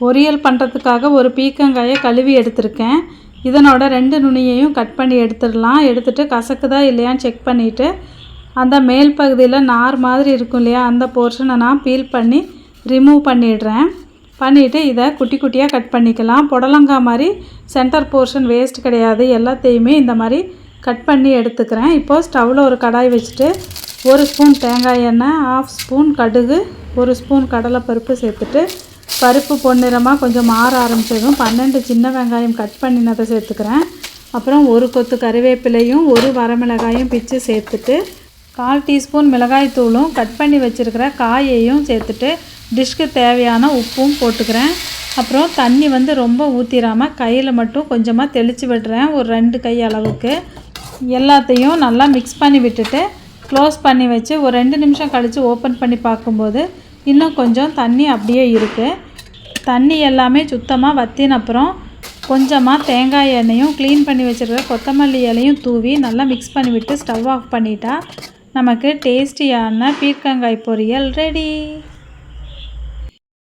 பொரியல் பண்ணுறதுக்காக ஒரு பீக்கங்காயை கழுவி எடுத்திருக்கேன். இதனோட ரெண்டு நுனியையும் கட் பண்ணி எடுத்துடலாம். எடுத்துட்டு கசக்குதா இல்லையான்னு செக் பண்ணிவிட்டு அந்த மேல் பகுதியில் நார் மாதிரி இருக்கும் இல்லையா அந்த போர்ஷனை நான் பீல் பண்ணி ரிமூவ் பண்ணிடுறேன். பண்ணிவிட்டு இதை குட்டி குட்டியாக கட் பண்ணிக்கலாம். புடலங்காய் மாதிரி சென்டர் போர்ஷன் வேஸ்ட் கிடையாது. எல்லாத்தையுமே இந்த மாதிரி கட் பண்ணி எடுத்துக்கிறேன். இப்போது ஸ்டவ்வில் ஒரு கடாய் வச்சுட்டு ஒரு ஸ்பூன் தேங்காய் எண்ணெய் ஆஃப் ஸ்பூன் கடுகு ஒரு ஸ்பூன் கடலைப்பருப்பு சேர்த்துட்டு பருப்பு பொன்னிறமாக கொஞ்சம் மாற ஆரம்பித்ததும் பன்னெண்டு சின்ன வெங்காயம் கட் பண்ணினதை சேர்த்துக்கிறேன். அப்புறம் ஒரு கொத்து கருவேப்பிலையும் ஒரு வரமிளகாயும் பிச்சு சேர்த்துட்டு கால் டீஸ்பூன் மிளகாய்த்தூளும் கட் பண்ணி வச்சுருக்கிற காயையும் சேர்த்துட்டு டிஷ்க்கு தேவையான உப்பும் போட்டுக்கிறேன். அப்புறம் தண்ணி வந்து ரொம்ப ஊற்றிடாமல் கையில் மட்டும் கொஞ்சமாக தெளித்து விடுறேன் ஒரு ரெண்டு கை அளவுக்கு. எல்லாத்தையும் நல்லா மிக்ஸ் பண்ணி விட்டுட்டு க்ளோஸ் பண்ணி வச்சு ஒரு ரெண்டு நிமிஷம் கழித்து ஓப்பன் பண்ணி பார்க்கும்போது இன்னும் கொஞ்சம் தண்ணி அப்படியே இருக்குது தண்ணி எல்லாமே சுத்தமாக வத்தின அப்புறம் கொஞ்சமாக தேங்காய் எண்ணெயும் க்ளீன் பண்ணி வச்சுருக்க கொத்தமல்லி இலையும் தூவி நல்லா மிக்ஸ் பண்ணிவிட்டு ஸ்டவ் ஆஃப் பண்ணிட்டா நமக்கு டேஸ்டியான பீர்க்கங்காய் பொரியல் ரெடி